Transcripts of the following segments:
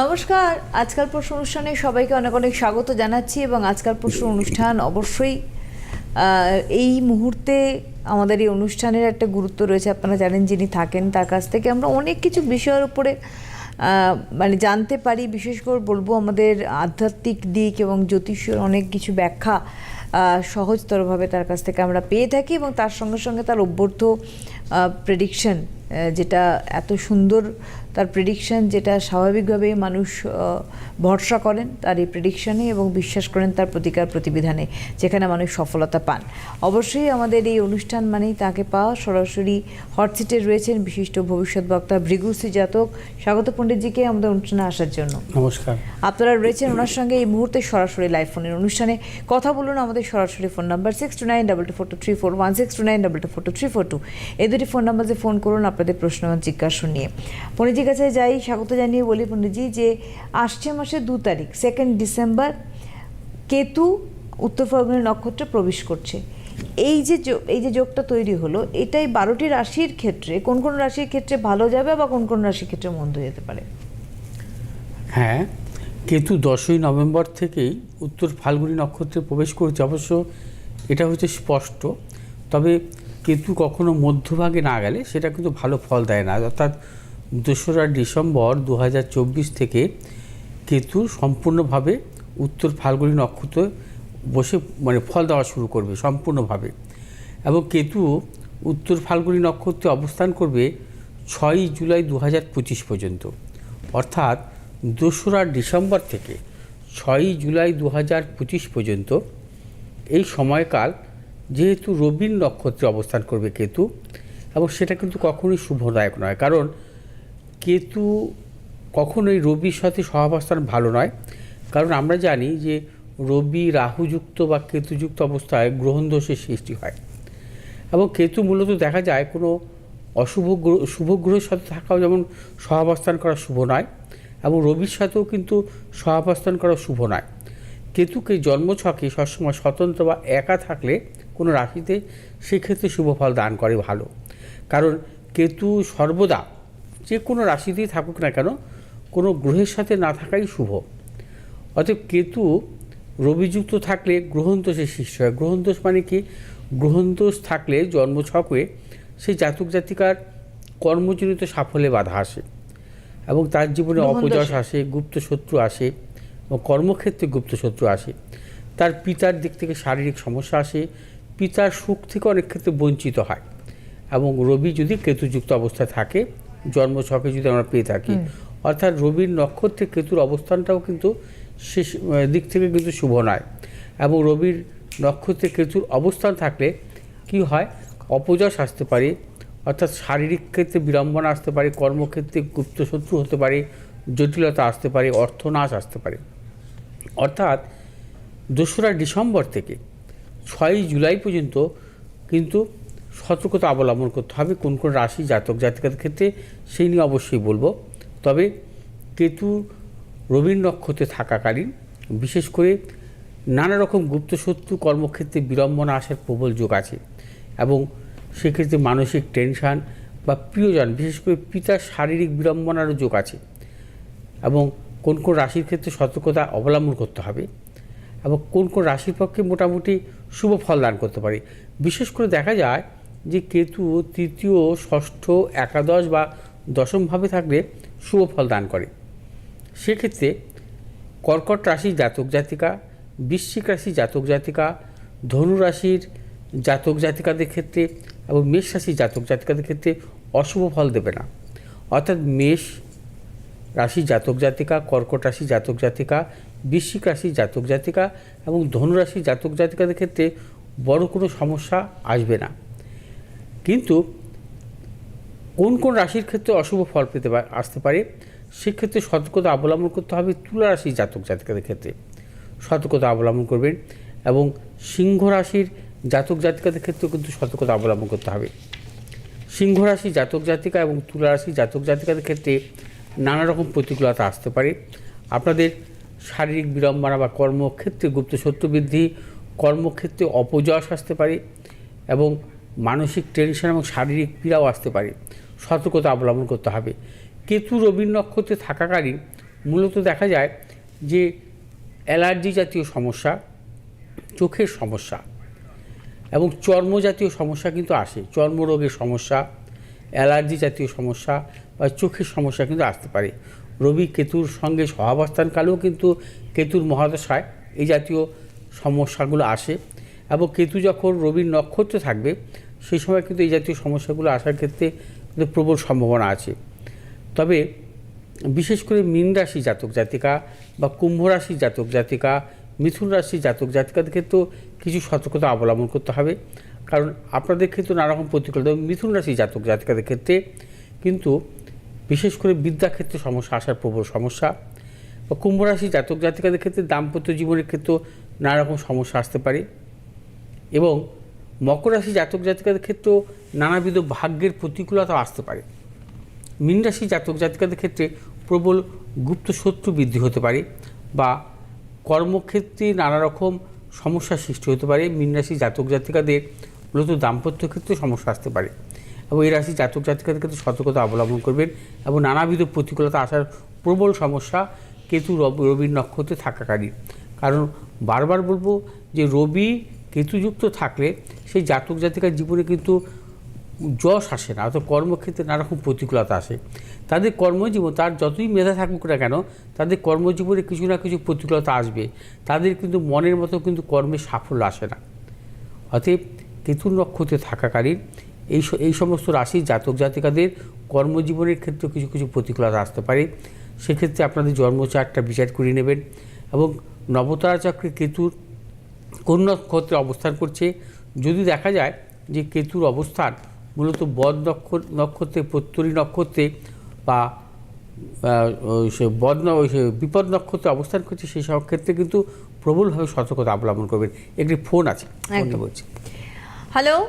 নমস্কার। আজকাল প্রশ্ন অনুষ্ঠানে সবাইকে অনেক অনেক স্বাগত জানাচ্ছি এবং আজকাল প্রশ্ন অনুষ্ঠান অবশ্যই এই মুহূর্তে আমাদের এই অনুষ্ঠানের একটা গুরুত্ব রয়েছে। আপনারা জানেন যিনি থাকেন তার কাছ থেকে আমরা অনেক কিছু বিষয়ের উপরে মানে জানতে পারি। বিশেষ করে বলব আমাদের আধ্যাত্মিক দিক এবং জ্যোতিষের অনেক কিছু ব্যাখ্যা সহজতরভাবে তার কাছ থেকে আমরা পেয়ে থাকি এবং তার সঙ্গে সঙ্গে তার অভ্যর্থ প্রেডিকশন যেটা এত সুন্দর তার প্রেডিকশন যেটা স্বাভাবিকভাবে মানুষ ভরসা করেন তার এই প্রেডিকশানে এবং বিশ্বাস করেন তার প্রতিকার প্রতিবিধানে যেখানে মানুষ সফলতা পান। অবশ্যই আমাদের এই অনুষ্ঠান মানেই তাকে পাওয়া। সরাসরি হটসিটে রয়েছেন বিশিষ্ট ভবিষ্যৎ বক্তা ভৃগুশ্রী জাতক। স্বাগত পণ্ডিতজিকে আমাদের অনুষ্ঠানে আসার জন্য। নমস্কার। আপনারা রয়েছেন ওনার সঙ্গে এই মুহূর্তে সরাসরি লাইভ ফোনের অনুষ্ঠানে। কথা বলুন আমাদের সরাসরি phone number six two nine double two four two three four one six two nine double two four two three four two এই দুটি ফোন নাম্বারে ফোন করুন আপনাদের প্রশ্ন জিজ্ঞাসা নিয়ে। পণ্ডিতজির কাছে যাই, স্বাগত জানিয়ে বলি পণ্ডিতজি যে আসছে মাসে দু তারিখ সেকেন্ড ডিসেম্বর কেতু উত্তর ফাল্গুনী নক্ষত্রে প্রবেশ করছে। এই যে এই যে যোগটা তৈরি হলো, এটাই বারোটি রাশির ক্ষেত্রে, কোন কোন রাশির ক্ষেত্রে ভালো যাবে বা কোন কোন রাশির ক্ষেত্রে মন্দ যেতে পারে? হ্যাঁ কেতু দশই নভেম্বর থেকেই উত্তর ফাল্গুনী নক্ষত্রে প্রবেশ করেছে। অবশ্য এটা হচ্ছে স্পষ্ট, তবে কেতু কখনো মধ্যভাগে না গেলে সেটা কিন্তু ভালো ফল দেয় না। অর্থাৎ দোসরা ডিসেম্বর দু হাজার চব্বিশ থেকে কেতু সম্পূর্ণভাবে উত্তর ফাল্গুনী নক্ষত্রে বসে মানে ফল দেওয়া শুরু করবে সম্পূর্ণভাবে। এবং কেতু উত্তর ফাল্গুনী নক্ষত্রে অবস্থান করবে ছয়ই জুলাই দু হাজার পঁচিশ পর্যন্ত। অর্থাৎ দোসরা ডিসেম্বর থেকে ছয়ই জুলাই দু হাজার পঁচিশ পর্যন্ত এই সময়কাল যেহেতু রবির নক্ষত্রে অবস্থান করবে কেতু, এবং সেটা কিন্তু কখনোই শুভদায়ক নয়। কারণ কেতু কখনোই রবির সাথে সহাবস্থান ভালো নয়। কারণ আমরা জানি যে রবি রাহুযুক্ত বা কেতুযুক্ত অবস্থায় গ্রহণ দোষের সৃষ্টি হয়। এবং কেতু মূলত দেখা যায় কোনো অশুভ গ্রহ, শুভ গ্রহের সাথে থাকাও যেমন সহাবস্থান করা শুভ নয়, এবং রবির সাথেও কিন্তু সহাবস্থান করা শুভ নয়। কেতুকে জন্মছকে সবসময় স্বতন্ত্র বা একা থাকলে কোনো রাশিতে সেক্ষেত্রে শুভ ফল দান করে ভালো। কারণ কেতু সর্বদা যে কোনো রাশিতেই থাকুক না কেন কোনো গ্রহের সাথে না থাকাই শুভ। অতএব কেতু রবিযুক্ত থাকলে গ্রহণ দোষের সৃষ্টি হয়। গ্রহণ দোষ মানে কি? গ্রহণ দোষ থাকলে জন্মছকে সেই জাতক জাতিকার কর্মজনিত সাফল্যে বাধা আসে এবং তার জীবনে অপযশ আসে গুপ্ত শত্রু আসে এবং কর্মক্ষেত্রে গুপ্ত শত্রু আসে। তার পিতার দিক থেকে শারীরিক সমস্যা আসে পিতার সুখ থেকে অনেক ক্ষেত্রে বঞ্চিত হয়। এবং রবি যদি কেতুযুক্ত অবস্থায় থাকে জন্মছকে যদি আমরা পেয়ে থাকি অর্থাৎ রবির নক্ষত্রে কেতুর অবস্থানটাও কিন্তু শেষ দিক থেকে কিন্তু শুভ নয়। এবং রবির নক্ষত্রে কেতুর অবস্থান থাকলে কি হয়? অপযশ আসতে পারে অর্থাৎ শারীরিক ক্ষেত্রে বিড়ম্বনা আসতে পারে কর্মক্ষেত্রে গুপ্তশত্রু হতে পারে জটিলতা আসতে পারে অর্থনাশ আসতে পারে। অর্থাৎ দোসরা ডিসেম্বর থেকে ছয়ই জুলাই পর্যন্ত কিন্তু সতর্কতা অবলম্বন করতে হবে কোন কোন রাশি, জাতক জাতিকাদের ক্ষেত্রে সেই নিয়ে অবশ্যই বলব। তবে কেতু রবীন্দ্র নক্ষত্রে থাকাকালীন বিশেষ করে নানা রকম গুপ্তশত্রু কর্মক্ষেত্রে বিড়ম্বনা আসার প্রবল যোগ আছে এবং সেক্ষেত্রে মানসিক টেনশান বা প্রিয়জন, বিশেষ করে পিতার শারীরিক বিড়ম্বনারও যোগ আছে এবং কোন কোন রাশির ক্ষেত্রে সতর্কতা অবলম্বন করতে হবে। এবং কোন কোন রাশির পক্ষে মোটামুটি শুভ ফল দান করতে পারে। বিশেষ করে দেখা যায় যে কেতু তৃতীয়, ষষ্ঠ, একাদশ বা দশমভাবে থাকলে শুভ ফল দান করে। সেক্ষেত্রে কর্কট রাশির জাতক জাতিকা, বৃশ্চিক রাশির জাতক জাতিকা, ধনু রাশির জাতক জাতিকাদের ক্ষেত্রে এবং মেষ রাশির জাতক জাতিকাদের ক্ষেত্রে অশুভ ফল দেবে না। অর্থাৎ মেষ রাশি জাতক জাতিকা, কর্কট রাশি জাতক জাতিকা, বৃশ্চিক রাশি জাতক জাতিকা এবং ধনুরাশি জাতক জাতিকাদের ক্ষেত্রে বড় কোনো সমস্যা আসবে না। কিন্তু কোন কোন রাশির ক্ষেত্রে অশুভ ফল পেতে আসতে পারে, সেক্ষেত্রে সতর্কতা অবলম্বন করতে হবে তুলা রাশির জাতক জাতিকাদের ক্ষেত্রে। সতর্কতা অবলম্বন করবেন এবং সিংহ রাশির জাতক জাতিকাদের ক্ষেত্রেও কিন্তু সতর্কতা অবলম্বন করতে হবে। সিংহ রাশি জাতক জাতিকা এবং তুলা রাশি জাতক জাতিকাদের ক্ষেত্রে নানা রকম প্রতিকূলতা আসতে পারে। আপনাদের শারীরিক বিড়ম্বনা বা কর্মক্ষেত্রে গুপ্ত শত্রু বৃদ্ধি কর্মক্ষেত্রে অপযশ আসতে পারে এবং মানসিক টেনশন এবং শারীরিক পীড়াও আসতে পারে। সতর্কতা অবলম্বন করতে হবে। কেতু রবীন্দ্র নক্ষত্রে থাকাকালীন মূলত দেখা যায় যে অ্যালার্জি জাতীয় সমস্যা, চোখের সমস্যা এবং চর্ম জাতীয় সমস্যা কিন্তু আসে। চর্মরোগের সমস্যা অ্যালার্জি জাতীয় সমস্যা বা চোখের সমস্যা কিন্তু আসতে পারে। রবি কেতুর সঙ্গে সহাবস্থানকালেও কিন্তু কেতুর মহাদশায় এই জাতীয় সমস্যাগুলো আসে এবং কেতু যখন রবির নক্ষত্রে থাকবে, সেই সময় কিন্তু এই জাতীয় সমস্যাগুলো আসার ক্ষেত্রে কিন্তু প্রবল সম্ভাবনা আছে। তবে বিশেষ করে মীন রাশি জাতক জাতিকা বা কুম্ভ রাশি জাতক জাতিকা, মিথুন রাশি জাতক জাতিকাদের ক্ষেত্রেও কিছু সতর্কতা অবলম্বন করতে হবে। কারণ আপনাদের ক্ষেত্রে নানা রকম প্রতিকূলতা মিথুন রাশি জাতক, জাতিকাদের ক্ষেত্রে কিন্তু বিশেষ করে বিদ্যাক্ষেত্রে সমস্যা আসার প্রবল সমস্যা। বা কুম্ভ রাশি জাতক, জাতিকাদের ক্ষেত্রে দাম্পত্য জীবনের ক্ষেত্রেও নানা রকম সমস্যা আসতে পারে। এবং মকর রাশি জাতক, জাতিকাদের ক্ষেত্রেও নানাবিধ ভাগ্যের প্রতিকূলতা আসতে পারে। মীন রাশি জাতক, জাতিকাদের ক্ষেত্রে প্রবল গুপ্ত শত্রু বৃদ্ধি হতে পারে বা কর্মক্ষেত্রে নানা রকম সমস্যার সৃষ্টি হতে পারে। মীন রাশি জাতক, জাতিকাদের মূলত দাম্পত্য ক্ষেত্রে সমস্যা আসতে পারে। এবং এই রাশি জাতক জাতিকাদের ক্ষেত্রে সতর্কতা অবলম্বন করবেন এবং নানাবিধ প্রতিকূলতা আসার প্রবল সমস্যা কেতু রব- রবির নক্ষত্রে থাকাকালীন। কারণ বারবার বলব যে রবি কেতুযুক্ত থাকলে সেই জাতক জাতিকার জীবনে কিন্তু যশ আসে না, অর্থাৎ কর্মক্ষেত্রে নানা রকম প্রতিকূলতা আসে। তাদের কর্মজীবন, তার যতই মেধা থাকুক না কেন, তাদের কর্মজীবনে কিছু না কিছু প্রতিকূলতা আসবে। তাদের কিন্তু মনের মতো কিন্তু কর্মে সাফল্য আসে না। অতএব কেতুর নক্ষত্রে থাকাকালীন এই এই সমস্ত রাশির জাতক জাতিকাদের কর্মজীবনের ক্ষেত্রে কিছু কিছু প্রতিকূলতা আসতে পারে। সেক্ষেত্রে আপনাদের জন্মচারটা বিচার করে নেবেন এবং নবতারা চক্রে কেতুর কোন নক্ষত্রে অবস্থান করছে। যদি দেখা যায় যে কেতুর অবস্থান মূলত বদ নক্ষত্র নক্ষত্রে প্রত্যরী নক্ষত্রে বা বদ বিপদ নক্ষত্রে অবস্থান করছে সেই সব ক্ষেত্রে কিন্তু প্রবলভাবে সতর্কতা অবলম্বন করবেন। একটি ফোন আছে বলছি। হ্যালো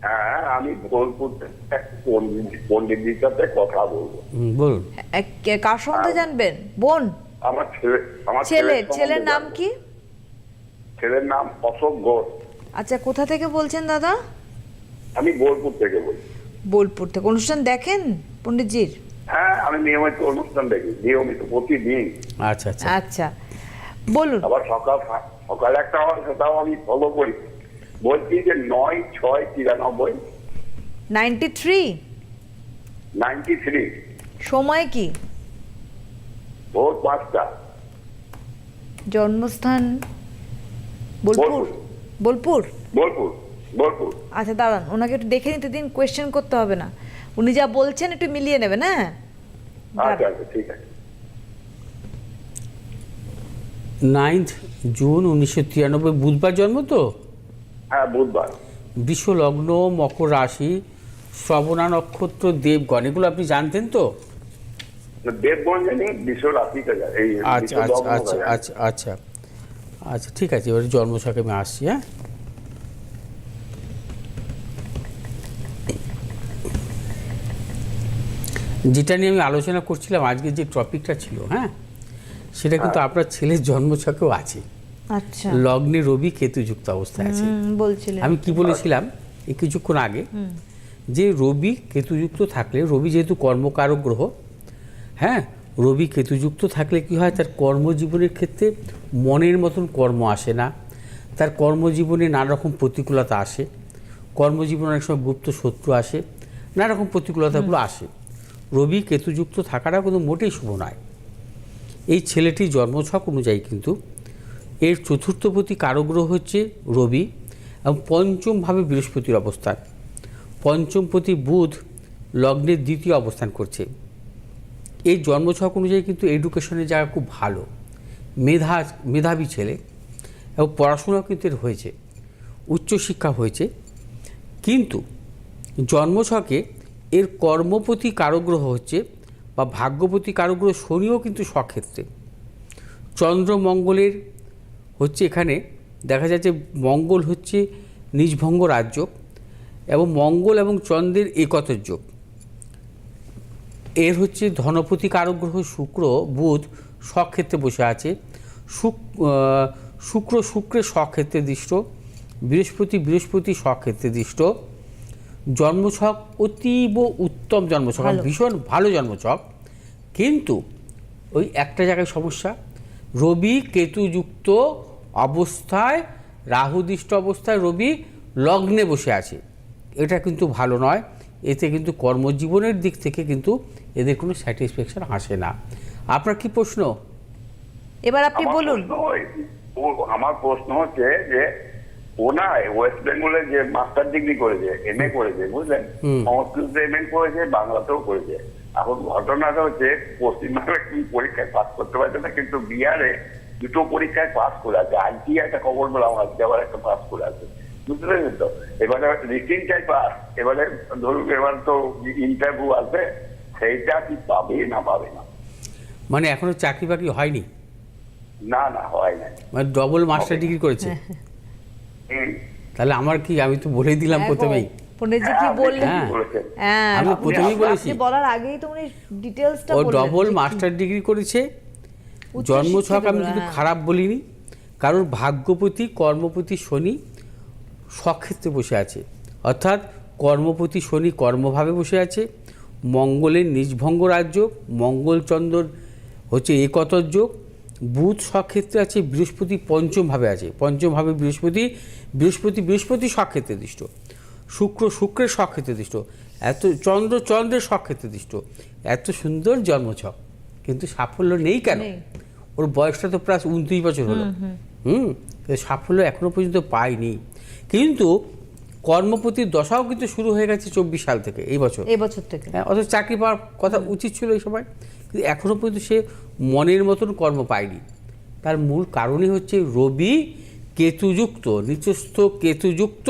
হ্যাঁ আমি বোলপুর থেকে এক পণ্ডিত- সাথে কথা বলব। বলুন। এক- কে- কার সম্বন্ধে জানবেন? বোন? আমার ছেলে আমার ছেলে ছেলের নাম কি? ছেলের নাম অশোক ঘোষ। আচ্ছা কোথা থেকে বলছেন দাদা? আমি বোলপুর থেকে বলছি। বোলপুর থেকে। অনুষ্ঠান দেখেন পণ্ডিতজির? হ্যাঁ আমি নিয়মিত অনুষ্ঠান দেখি নিয়মিত প্রতিদিন। আচ্ছা আচ্ছা। আচ্ছা বলুন। আবার সকাল সকালে একটা হয় সেটাও আমি ফলো করি। বলছি যে নয় ছয় তিরানব্বই। Ninety three. Ninety three. সময় কি? ভোর পাঁচটা। জন্মস্থান বোলপুর। বোলপুর। বোলপুর? বোলপুর। আচ্ছা দাঁড়ান ওনাকে একটু দেখে নিতে দিন কোয়েশ্চেন করতে হবে না। উনি যা বলছেন একটু মিলিয়ে নেবেন হ্যাঁ? আচ্ছা আচ্ছা ঠিক আছে। নাইন্থ জুন উনিশশো তিরানব্বই বুধবার জন্ম তো? হ্যাঁ বুধবার। লগ্ন মকর রাশি শ্রবণা নক্ষত্র দেবগণ এগুলো আপনি জানতেন তো? দেবগঞ্জনী বিশ্ব রাশিটা আচ্ছা আচ্ছা আচ্ছা আচ্ছা আচ্ছা আচ্ছা ঠিক আছে এবারে আমি আসছি হ্যাঁ? যেটা নিয়ে আমি আলোচনা করছিলাম আজকে যে টপিকটা ছিল হ্যাঁ? সেটা কিন্তু আপনার ছেলের জন্মছকেও আছে। আচ্ছা। লগ্নে রবি কেতু যুক্ত অবস্থায় আছে। বলছিলেন। আমি কি বলেছিলাম? এই কিছুক্ষণ আগে যে রবি কেতুযুক্ত থাকলে রবি যেহেতু কর্মকারক গ্রহ হ্যাঁ রবি কেতুযুক্ত থাকলে কি হয়? তার কর্মজীবনের ক্ষেত্রে মনের মতন কর্ম আসে না। তার কর্মজীবনে নানা রকম প্রতিকূলতা আসে। কর্মজীবনে অনেক সময় গুপ্ত শত্রু আসে। নানা রকম প্রতিকূলতাগুলো আসে। রবি কেতুযুক্ত থাকাটা কিন্তু মোটেই শুভ নয়। এই ছেলেটির জন্মছক অনুযায়ী কিন্তু এর চতুর্থপতি কারগ্রহ হচ্ছে রবি এবং পঞ্চমভাবে বৃহস্পতির অবস্থান। পঞ্চমপতি বুধ লগ্নের দ্বিতীয় অবস্থান করছে। এই জন্মছক অনুযায়ী কিন্তু এডুকেশনের জায়গা খুব ভালো, মেধা, মেধাবী ছেলে এবং পড়াশোনাও কিন্তু এর হয়েছে, উচ্চশিক্ষা হয়েছে। কিন্তু জন্মছকে এর কর্মপতি কারগ্রহ হচ্ছে বা ভাগ্যপতি কারগ্রহ শনিও কিন্তু স্বক্ষেত্রে। চন্দ্র মঙ্গলের হচ্ছে এখানে দেখা যাচ্ছে মঙ্গল হচ্ছে নিজভঙ্গ রাজ্য এবং মঙ্গল এবং চন্দ্রের একতর যোগ। এর হচ্ছে ধনপতি কারক গ্রহ শুক্র বুধ স্বক্ষেত্রে বসে আছে। শুক শুক্র শুক্রের স্বক্ষেত্রে দৃষ্ট বৃহস্পতি বৃহস্পতি স্বক্ষেত্রে দৃষ্ট। জন্মছক অতীব উত্তম জন্মছক। ভীষণ ভালো জন্মছক। কিন্তু ওই একটা জায়গায় সমস্যা রবি কেতুযুক্ত অবস্থায় রাহুদিষ্ট অবস্থায় রবি লগ্নে বসে আছে। এটা কিন্তু ভালো নয়। এতে কিন্তু কর্মজীবনের দিক থেকে কিন্তু এদের কোনো স্যাটিসফ্যাকশন আসে না। আপনার কি প্রশ্ন? এবার আপনি বলুন। ওই- আমার প্রশ্ন হচ্ছে যে ও না ওয়েস্ট বেঙ্গলে যে মাস্টার ডিগ্রি করেছে এম এ করেছে বুঝলেন? সংস্কৃত এম এ করেছে বাংলাতেও করেছে। এখন ঘটনাটা হচ্ছে পশ্চিমবঙ্গে কি পরীক্ষায় পাস করতে পারছে না কিন্তু বিহারে দুটো পরীক্ষায় পাস করে আছে। আইটি একটা খবর পেলাম আজকে আবার একটা পাস করে আছে। বুঝতে পেরেছেন তো? এবারে রিটিনটাই পাস এবারে ধরুন এবার তো ইন্টারভিউ আসবে সেইটা কি পাবে না পাবে না? মানে এখনও চাকরি বাকরি হয়নি? না না হয় না মানে ডবল মাস্টার ডিগ্রি করেছে? তাহলে আমার কি আমি তো বলে দিলাম প্রথমেই। পণ্ডিতজি কি হ্যাঁ, বললেন? হ্যাঁ। হ্যাঁ। আমি প্রথমেই বলেছি। বলার আগেই তো উনি ডিটেলসটা ও ডবল মাস্টার ডিগ্রি করেছে। জন্মছক আমি কিন্তু। খারাপ বলিনি। কারণ ভাগ্যপতি কর্মপতি শনি সক্ষেত্রে বসে আছে। অর্থাৎ কর্মপতি শনি কর্মভাবে বসে আছে। মঙ্গলের নিজভঙ্গ রাজ্য মঙ্গলচন্দ্র হচ্ছে একতর যোগ। বুধ স্বক্ষেত্রে আছে বৃহস্পতি পঞ্চমভাবে আছে। পঞ্চমভাবে বৃহস্পতি বৃহস্পতি বৃহস্পতি স্বক্ষেত্রে দৃষ্ট। শুক্র শুক্রের স্বক্ষেত্রে দৃষ্ট। এত চন্দ্র চন্দ্রের স্বক্ষেত্রে দৃষ্ট। এত সুন্দর জন্মছক। কিন্তু সাফল্য নেই কেন? ওর বয়সটা তো প্রায় উনত্রিশ বছর হলো। হুম সাফল্য এখনও পর্যন্ত পাইনি। কিন্তু কর্মপতির দশাও কিন্তু শুরু হয়ে গেছে চব্বিশ সাল থেকে এই বছর। এই বছর থেকে। হ্যাঁ অথচ চাকরি পাওয়ার কথা উচিত ছিল এই সময়। কিন্তু এখনও পর্যন্ত সে মনের মতন কর্ম পায়নি। তার মূল কারণই হচ্ছে রবি কেতুযুক্ত নিচস্থ কেতুযুক্ত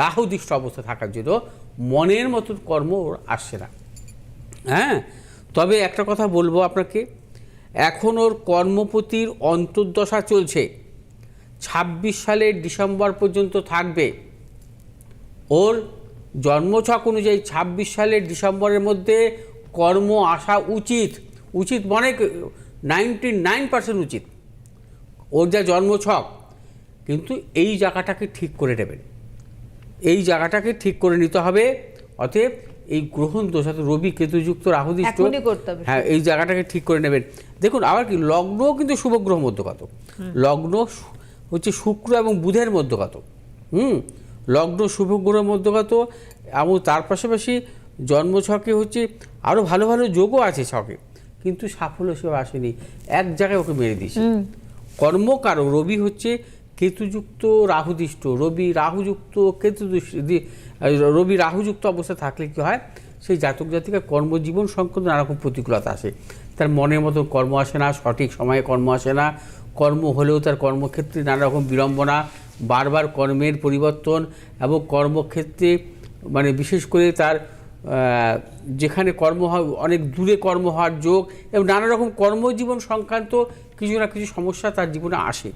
রাহুদৃষ্ট অবস্থা থাকার জন্য মনের মতন কর্ম ওর আসছে না। হ্যাঁ? তবে একটা কথা বলব আপনাকে, এখন ওর কর্মপতির অন্তর্দশা চলছে। ছাব্বিশ সালের ডিসেম্বর পর্যন্ত থাকবে। ওর জন্মছক অনুযায়ী ছাব্বিশ সালের ডিসেম্বরের মধ্যে কর্ম আসা উচিত। উচিত মানে নাইনটি নাইন পার্সেন্ট উচিত। ওর যা জন্মছক, কিন্তু এই জায়গাটাকে ঠিক করে নেবেন। এই জায়গাটাকে ঠিক করে নিতে হবে। অতএব এই গ্রহণ দোষ অর্থাৎ রবি কেতুযুক্ত রাহুদৃষ্ট হবে। হ্যাঁ এই জায়গাটাকে ঠিক করে নেবেন। দেখুন আবার কি লগ্ন কিন্তু শুভগ্রহ মধ্যগত লগ্ন হচ্ছে শুক্র এবং বুধের মধ্যগত হুম লগ্ন শুভগ্রহ মধ্যগত এবং তার পাশাপাশি জন্ম ছকে হচ্ছে আরও ভালো ভালো যোগও আছে ছকে কিন্তু সাফল্য সেবা আসেনি। এক জায়গায় ওকে মেরে দিয়েছে। কর্মকারক রবি হচ্ছে কেতুযুক্ত রাহুদিষ্ট, রবি রাহুযুক্ত কেতু রবি রাহুযুক্ত অবস্থা থাকলে কি হয়? সেই জাতক জাতিকার কর্মজীবন সংক্রান্ত নানা রকম প্রতিকূলতা আসে। তার মনের মতো কর্ম আসে না, সঠিক সময়ে কর্ম আসে না, কর্ম হলেও তার কর্মক্ষেত্রে নানারকম বিড়ম্বনা, বারবার কর্মের পরিবর্তন এবং কর্মক্ষেত্রে মানে বিশেষ করে তার যেখানে কর্ম হয়, অনেক দূরে কর্ম হওয়ার যোগ এবং নানা রকম কর্মজীবন সংক্রান্ত কিছু না কিছু সমস্যা তার জীবনে আসে।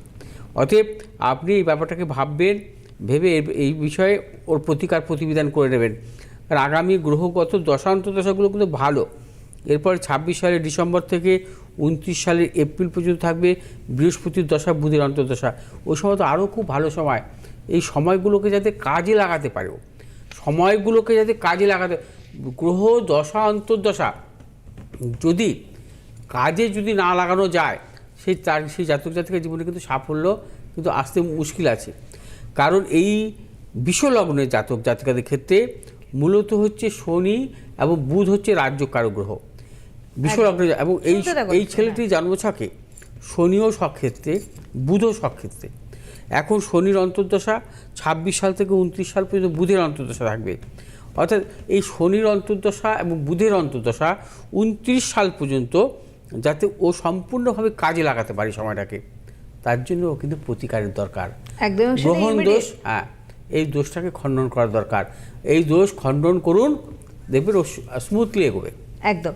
অতএব আপনি এই ব্যাপারটাকে ভাববেন, ভেবে এই বিষয়ে ওর প্রতিকার প্রতিবিধান করে নেবেন। কারণ আগামী গ্রহগত দশান্ত দশাগুলো কিন্তু ভালো। এরপর ছাব্বিশ সালের ডিসেম্বর থেকে উনত্রিশ সালের এপ্রিল পর্যন্ত থাকবে বৃহস্পতির দশা, বুধের অন্তর্দশা। ওই সময় তো আরও খুব ভালো সময়। এই সময়গুলোকে যাতে কাজে লাগাতে পারে। সময়গুলোকে যাতে কাজে লাগাতে, গ্রহ দশা, অন্তর্দশা যদি কাজে যদি না লাগানো যায় সেই তার সেই জাতক জাতিকার জীবনে কিন্তু সাফল্য কিন্তু আসতে মুশকিল আছে। কারণ এই বিশ্বলগ্নের জাতক জাতিকাদের ক্ষেত্রে মূলত হচ্ছে শনি এবং বুধ হচ্ছে রাজ্য কারগ্রহ। বিশ্বলগ্নের এবং এই। এই ছেলেটির জন্মছকে শনিও সক্ষেত্রে বুধও সক্ষেত্রে। এখন শনির অন্তর্দশা ছাব্বিশ সাল থেকে উনত্রিশ সাল পর্যন্ত বুধের অন্তর্দশা থাকবে। অর্থাৎ এই শনির অন্তর্দশা এবং বুধের অন্তর্দশা উনত্রিশ সাল পর্যন্ত যাতে ও সম্পূর্ণভাবে কাজে লাগাতে পারে সময়টাকে। তার জন্য ও কিন্তু প্রতিকারের দরকার। একদম গ্রহণ দোষ হ্যাঁ এই দোষটাকে খণ্ডন করা দরকার। এই দোষ খণ্ডন করুন দেখবেন ও স্মুথলি এগোবে। একদম।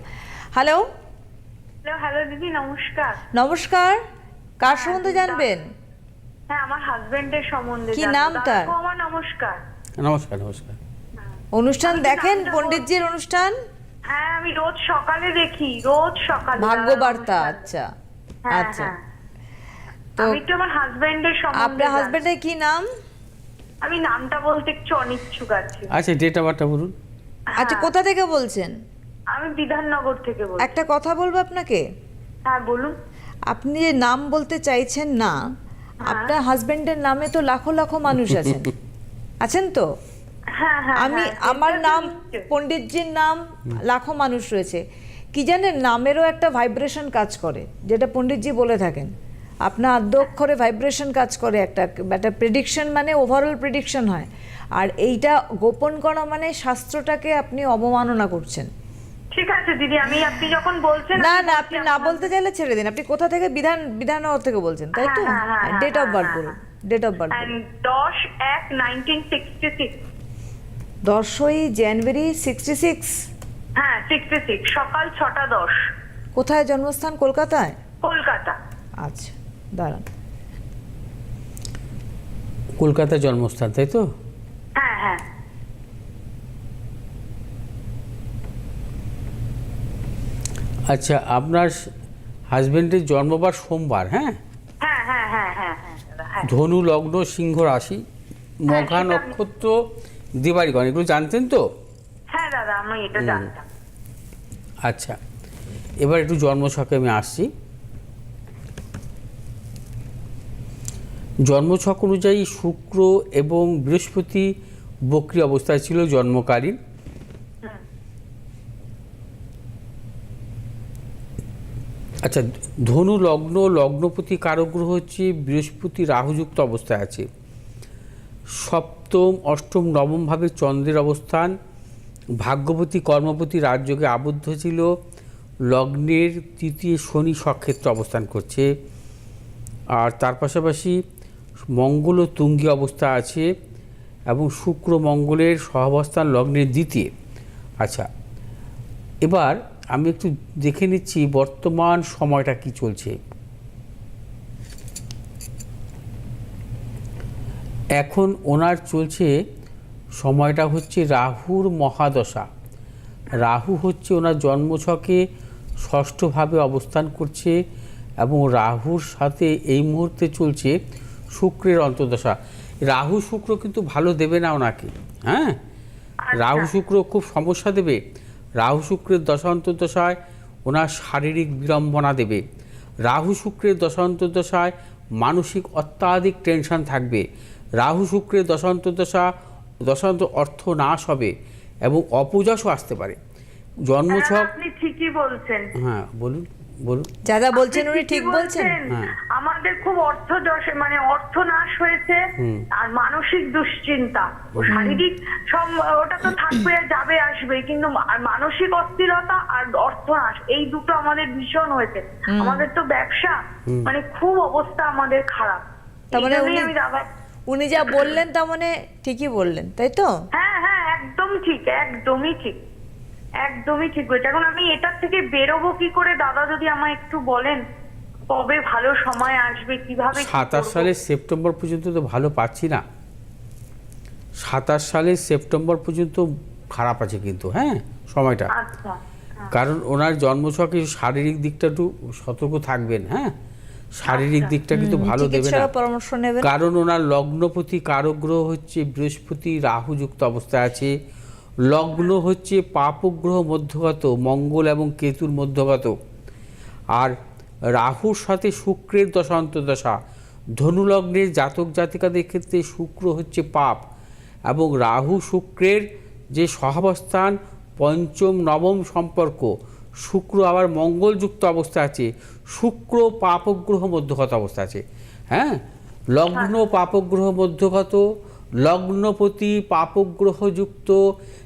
হ্যালো হ্যালো হ্যালো দিদি নমস্কার। নমস্কার। কার সম্বন্ধে জানবেন? হ্যাঁ আমার হাজবেন্ডের সম্বন্ধে কি। নাম তার? আমার নমস্কার। নমস্কার নমস্কার। অনুষ্ঠান দেখেন পণ্ডিতজির অনুষ্ঠান? হ্যাঁ আমি রোজ সকালে দেখি রোজ সকালে। ভাগ্য দাদার বার্তা অনুষ্ঠান। আচ্ছা হ্যাঁ, আচ্ছা। হ্যাঁ। তো আমি একটু আমার হাজবেন্ডের সম্বন্ধে আপনার হাজবেন্ডের কি নাম? আমি নামটা বলতে একটু অনিচ্ছুক আছি। আচ্ছা ডেট অফ বার্থটা বলুন। আচ্ছা হ্যাঁ, কোথা থেকে বলছেন? আমি বিধাননগর থেকে বলছি। একটা কথা বলব আপনাকে? হ্যাঁ বলুন। আপনি যে নাম বলতে চাইছেন না আপনার হাজবেন্ডের নামে তো লাখো লাখো মানুষ আছেন। আছেন তো? হ্যাঁ হ্যাঁ আমি হ্যাঁ, আমার নাম। পণ্ডিতজির নাম লাখো মানুষ রয়েছে। কি জানেন নামেরও একটা ভাইব্রেশন কাজ করে যেটা পণ্ডিতজি বলে থাকেন। আপনার আদ্য অক্ষরে ভাইব্রেশন কাজ করে একটা একটা প্রেডিকশন মানে ওভারঅল প্রেডিকশন হয়। আর এইটা গোপন করা মানে শাস্ত্রটাকে আপনি অবমাননা করছেন। ঠিক আছে দিদি আমি আপনি যখন বলছেন না না আপনি না বলতে চাইলে ছেড়ে দিন। আপনি কোথা থেকে বিধান বিধাননগর থেকে বলছেন তাই তো? হ্যাঁ, হ্যাঁ, হ্যাঁ, ডেট অফ হ্যাঁ, বার্থ হ্যাঁ, বলুন ডেট অফ বার্থ দশ এক নাইনটিন সিক্সটি সিক্স দশই জানুয়ারি সিক্সটি সিক্স হ্যাঁ সিক্সটি সিক্স সকাল ছটা দশ। কোথায় জন্মস্থান? কলকাতায়? কলকাতা। আচ্ছা দাঁড়ান। কলকাতা জন্মস্থান তাই তো? হ্যাঁ হ্যাঁ। আচ্ছা আপনার হাজবেন্ডের জন্মবার সোমবার হ্যাঁ? হ্যাঁ হ্যাঁ হ্যাঁ হ্যাঁ হ্যাঁ হ্যাঁ। ধনু লগ্ন সিংহ রাশি মঘা নক্ষত্র দিবাড়িগণ এগুলো জানতেন তো? হ্যাঁ দাদা আমি এটা জানতাম। আচ্ছা এবার একটু জন্মছকে আমি আসছি। জন্মছক অনুযায়ী শুক্র এবং বৃহস্পতি বক্রি অবস্থায় ছিল জন্মকালীন। আচ্ছা ধনু লগ্ন লগ্নপতি কারগ্রহ হচ্ছে বৃহস্পতি রাহুযুক্ত অবস্থায় আছে। সপ্তম, অষ্টম নবমভাবে চন্দ্রের অবস্থান। ভাগ্যবতী কর্মপতি রাজযোগে আবদ্ধ ছিল। লগ্নের তৃতীয় শনি সক্ষেত্রে অবস্থান করছে। আর তার পাশাপাশি মঙ্গল ও তুঙ্গি অবস্থা আছে এবং শুক্র মঙ্গলের সহাবস্থান লগ্নের দ্বিতীয়। আচ্ছা এবার আমি একটু দেখে নিচ্ছি বর্তমান সময়টা কি চলছে। এখন ওনার চলছে সময়টা হচ্ছে রাহুর মহাদশা। রাহু হচ্ছে ওনার জন্মছকে ষষ্ঠভাবে অবস্থান করছে এবং রাহুর সাথে এই মুহূর্তে চলছে শুক্রের অন্তর্দশা। রাহু শুক্র কিন্তু ভালো দেবে না ওনাকে হ্যাঁ? রাহু শুক্র খুব সমস্যা দেবে। রাহু শুক্রের দশা অন্তর্দশায় ওনার শারীরিক বিড়ম্বনা দেবে। রাহু শুক্রের দশা অন্তর্দশায় মানসিক অত্যাধিক টেনশন থাকবে। রাহু শুক্রের দশান্ত দশা দশান্ত অর্থ নাশ হবে এবং অপযশও আসতে পারে। দাদা, জন্মছক আপনি ঠিকই বলছেন। হ্যাঁ বলুন বলুন। যা বলছেন উনি ঠিক বলছেন। হ্যাঁ। আমাদের খুব অর্থ যশে মানে অর্থ নাশ হয়েছে আর মানসিক দুশ্চিন্তা। ও শারীরিক সব ওটা তো থাকবে যাবে আসবে। কিন্তু আর মানসিক অস্থিরতা আর অর্থ নাশ এই দুটো আমাদের ভীষণ হয়েছে। আমাদের তো ব্যবসা মানে খুব অবস্থা আমাদের খারাপ। তার মানে আমি দাদা উনি যা বললেন তা মানে ঠিকই বললেন তাই তো? হ্যাঁ হ্যাঁ একদম ঠিক একদমই ঠিক একদমই ঠিক বলছে। এখন আমি এটার থেকে বেরোবো কি করে? দাদা যদি আমায় একটু বলেন কবে ভালো সময় আসবে কীভাবে সাতাশ সালের সেপ্টেম্বর পর্যন্ত তো ভালো পাচ্ছি না। সাতাশ সালের সেপ্টেম্বর পর্যন্ত খারাপ আছে কিন্তু হ্যাঁ সময়টা। আচ্ছা কারণ ওনার জন্মছকে শারীরিক দিকটা একটু সতর্ক থাকবেন হ্যাঁ? শারীরিক দিকটা কিন্তু ভালো দেবে না। পরামর্শ নেবেন। কারণ ওনার লগ্নপতি কারগ্রহ হচ্ছে বৃহস্পতি রাহু যুক্ত অবস্থায় আছে। লগ্ন হচ্ছে পাপগ্রহ মধ্যগত মঙ্গল এবং কেতুর মধ্যগত। আর রাহুর সাথে শুক্রের দশান্তদশা ধনুলগ্নের জাতক জাতিকাদের ক্ষেত্রে শুক্র হচ্ছে পাপ এবং রাহু শুক্রের যে সহাবস্থান পঞ্চম নবম সম্পর্ক। শুক্র আবার মঙ্গলযুক্ত অবস্থা আছে। শুক্র পাপগ্রহ মধ্যগত অবস্থা আছে। হ্যাঁ? লগ্ন পাপগ্রহ মধ্যগত লগ্নপতি পাপগ্রহযুক্ত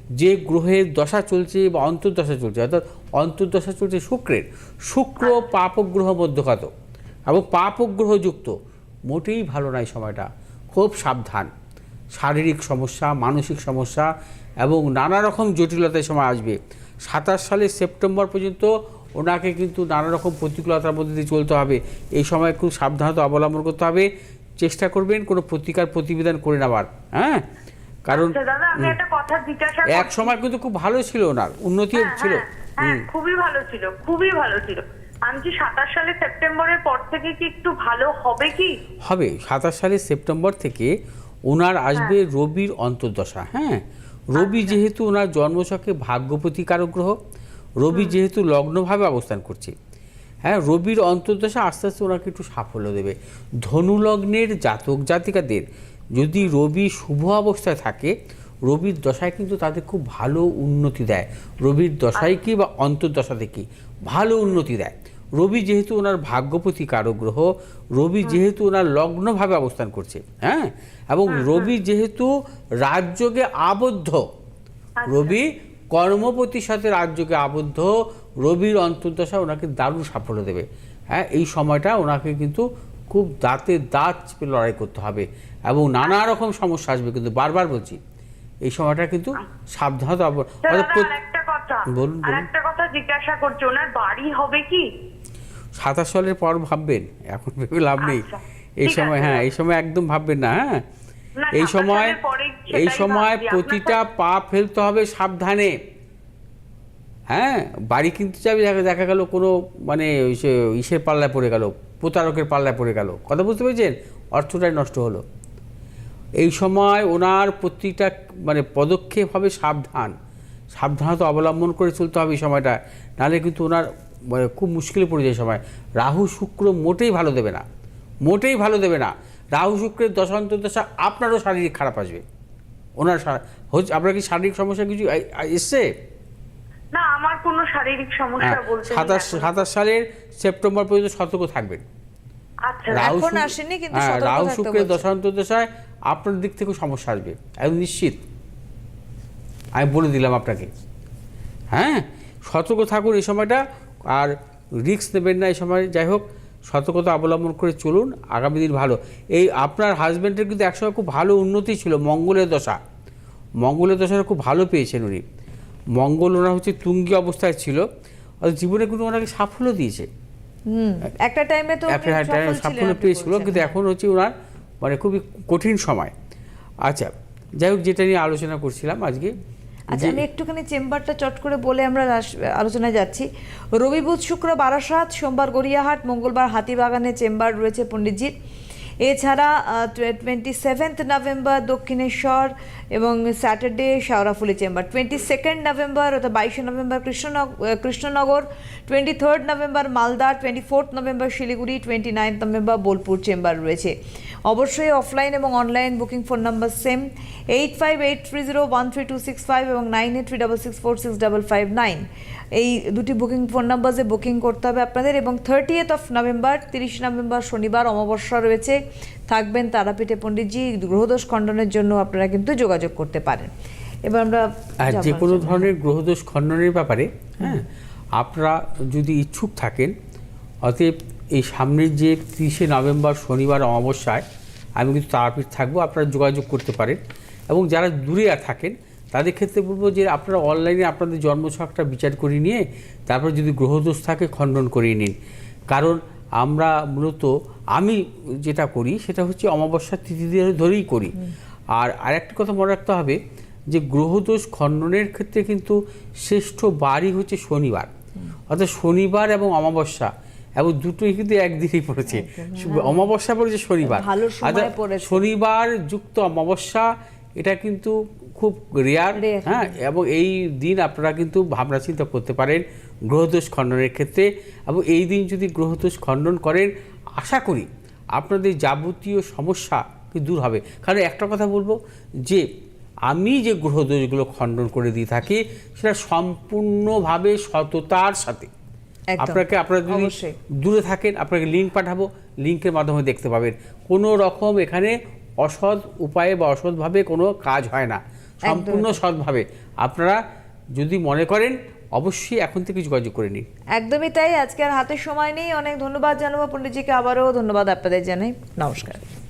যে গ্রহের দশা চলছে বা অন্তর্দশা চলছে অর্থাৎ অন্তর্দশা চলছে শুক্রের শুক্র পাপগ্রহ মধ্যগত এবং পাপগ্রহযুক্ত। মোটেই ভালো নয় সময়টা খুব সাবধান। শারীরিক সমস্যা মানসিক সমস্যা এবং নানা রকম জটিলতার সময় আসবে। সাতাশ সালের সেপ্টেম্বর পর্যন্ত ওনাকে কিন্তু নানা রকম প্রতিকূলতার মধ্যে দিয়ে চলতে হবে। এই সময় খুব সাবধানতা অবলম্বন করতে হবে। চেষ্টা করবেন কোনো প্রতিকার প্রতিবেদন করে নেওয়ার হ্যাঁ? কারণ আচ্ছা এক সময় কিন্তু খুব ভালো ছিল ওনার উন্নতি হ্যাঁ, ছিল। হ্যাঁ, হ্যাঁ খুবই ভালো ছিল খুবই ভালো ছিল। আমি কি সাতাশ সালে সেপ্টেম্বরের পর থেকে কি একটু ভালো হবে কি? হবে। সাতাশ সেপ্টেম্বর থেকে ওনার আসবে রবির অন্তর্দশা হ্যাঁ? রবি যেহেতু ওনার ভাগ্যপতি কারক গ্রহ রবি যেহেতু লগ্নভাবে অবস্থান করছে। হ্যাঁ রবির অন্তর্দশা আস্তে আস্তে ওনাকে একটু সাফল্য দেবে। ধনুলগ্নের জাতক জাতিকাদের যদি রবি শুভ অবস্থায় থাকে রবির দশায় কিন্তু তাদের খুব ভালো উন্নতি দেয়। রবির দশায় কি বা অন্তর্দশাতে কি ভালো উন্নতি দেয়। রবি যেহেতু ওনার ভাগ্যপতি কারক গ্রহ রবি যেহেতু ওনার লগ্নভাবে অবস্থান করছে হ্যাঁ? এবং রবি যেহেতু রাজযোগে আবদ্ধ রবি কর্মপতির সাথে রাজযোগে আবদ্ধ রবির অন্তর্দশা ওনাকে দারুণ সাফল্য দেবে। হ্যাঁ এই সময়টা ওনাকে কিন্তু খুব দাঁতে দাঁত চেপে লড়াই করতে হবে এবং নানা রকম সমস্যা আসবে কিন্তু বারবার বলছি এই সময়টা কিন্তু সাবধানতা বলুন, একটা কথা জিজ্ঞাসা করছি ওনার বাড়ি হবে কি? সাতাশ সালের পর ভাববেন এখন ভেবে লাভ নেই। আচ্ছা, এই সময় হ্যাঁ এই সময় একদম ভাববেন না হ্যাঁ। এই সময় এই সময় প্রতিটা পা ফেলতে হবে সাবধানে। হ্যাঁ বাড়ি কিনতে যাবে দেখা গেল কোনো মানে ইসের পাল্লায় পড়ে গেল প্রতারকের পাল্লায় পড়ে গেল। কথা বুঝতে পেরেছেন? অর্থটাই নষ্ট হলো। এই সময় ওনার প্রতিটা মানে পদক্ষেপ হবে সাবধান। সাবধানতা অবলম্বন করে চলতে হবে এই সময়টা। নাহলে কিন্তু ওনার মানে খুব মুশকিলে পড়ে যায় সময়। রাহু শুক্র মোটেই ভালো দেবে না। মোটেই ভালো দেবে না। রাহু শুক্রের দশান্ত দশা আপনারও শারীরিক খারাপ আসবে। ওনার হচ্ছে আপনার কি শারীরিক সমস্যা কিছু এসছে? না আমার কোনো শারীরিক সমস্যা হ্যাঁ বলতে সাতাশ সাতাশ সালের সেপ্টেম্বর পর্যন্ত সতর্ক থাকবেন। আচ্ছা রাহু হ্যাঁ, শুক্রের বলছে। দশান্ত দশায় আপনার দিক থেকে সমস্যা আসবে একদম নিশ্চিত। আমি বলে দিলাম আপনাকে। হ্যাঁ সতর্ক থাকুন এই সময়টা আর রিস্ক নেবেন না এই সময়। যাই হোক সতর্কতা অবলম্বন করে চলুন আগামী দিন ভালো। এই আপনার হাজব্যান্ডের কিন্তু একসময় খুব ভালো উন্নতি ছিল মঙ্গলের দশা। মঙ্গলের দশাটা খুব ভালো পেয়েছেন উনি। মঙ্গল ওনার হচ্ছে তুঙ্গি অবস্থায় ছিল আর জীবনে কিন্তু ওনাকে সাফল্য দিয়েছে। একটা টাইমে তো একটা ছিলেন, সাফল্য পেয়েছিল কিন্তু এখন হচ্ছে ওনার মানে খুবই কঠিন সময়। আচ্ছা যাই হোক যেটা নিয়ে আলোচনা করছিলাম আজকে আচ্ছা আমি একটুখানি চেম্বারটা চট করে বলে আমরা আলোচনায় যাচ্ছি। রবি বুধ শুক্র বারাসাত সোমবার গড়িয়াহাট মঙ্গলবার হাতিবাগানে চেম্বার রয়েছে পণ্ডিতজির। এছাড়া টোয়েন্টি সেভেন্থ নভেম্বর দক্ষিণেশ্বর এবং Saturday Sheoraphuli chamber. Twenty second November অর্থাৎ বাইশে November Krishnanagar Krishnanagar. Twenty third November Malda twenty fourth November Siliguri. Twenty ninth November Bolpur chamber রয়েছে। অবশ্যই অফলাইন এবং online booking phone number same eight five eight three zero one three two six five এবং nine eight three double six four six double five nine এই দুটি booking phone নাম্বারে booking করতে হবে আপনাদের এবং থার্টিয়েথ অফ নভেম্বর তিরিশ November শনিবার অমাবস্যা রয়েছে। থাকবেন তারাপীঠে পণ্ডিতজি গ্রহদোষ খণ্ডনের জন্য আপনারা কিন্তু যোগাযোগ করতে পারেন। এবার আমরা আর যে কোনো ধরনের গ্রহদোষ খণ্ডনের ব্যাপারে হ্যাঁ আপনারা যদি ইচ্ছুক থাকেন অতএব এই সামনের যে তিরিশে নভেম্বর শনিবার অমাবস্যায় আমি কিন্তু তারাপীঠ থাকব আপনারা যোগাযোগ করতে পারেন। এবং যারা দূরে থাকেন তাদের ক্ষেত্রে বলব যে আপনারা অনলাইনে আপনাদের জন্মছকটা বিচার করে নিয়ে তারপর যদি গ্রহদোষ থাকে খণ্ডন করিয়ে নিন। কারণ আমরা মূলত আমি যেটা করি সেটা হচ্ছে অমাবস্যার তিথি ধরেই করি। আর আরেকটা কথা মনে রাখতে হবে যে গ্রহদোষ খণ্ডনের ক্ষেত্রে কিন্তু শ্রেষ্ঠ বারই হচ্ছে শনিবার। অর্থাৎ শনিবার এবং অমাবস্যা। এবং দুটোই কিন্তু একদিনই পড়েছে। অমাবস্যা পড়েছে শনিবার। পড়েছে। শনিবার যুক্ত অমাবস্যা এটা কিন্তু খুব রেয়ার হ্যাঁ। এবং এই দিন আপনারা কিন্তু ভাবনা চিন্তা করতে পারেন গ্রহদোষ খণ্ডনের ক্ষেত্রে। এবং এই দিন যদি গ্রহদোষ খণ্ডন করেন আশা করি আপনাদের যাবতীয় সমস্যা দূর হবে। কারণ একটা কথা বলব যে আমি যে গ্রহদোষগুলো খণ্ডন করে দিয়ে থাকি সেটা সম্পূর্ণভাবে সততার সাথে। আপনাকে আপনারা যদি দূরে থাকেন আপনাকে লিঙ্ক পাঠাবো লিঙ্কের মাধ্যমে দেখতে পাবেন। কোনো রকম এখানে অসৎ উপায়ে বা অসৎভাবে কোনো কাজ হয় না। সম্পূর্ণ সৎভাবে। আপনারা যদি মনে করেন অবশ্যই এখন থেকে যোগাযোগ করে নিন। একদমই তাই। আজকে আর হাতে সময় নেই। অনেক ধন্যবাদ জানাব। পণ্ডিতজিকে আবারও ধন্যবাদ আপনাদের জানাই। নমস্কার।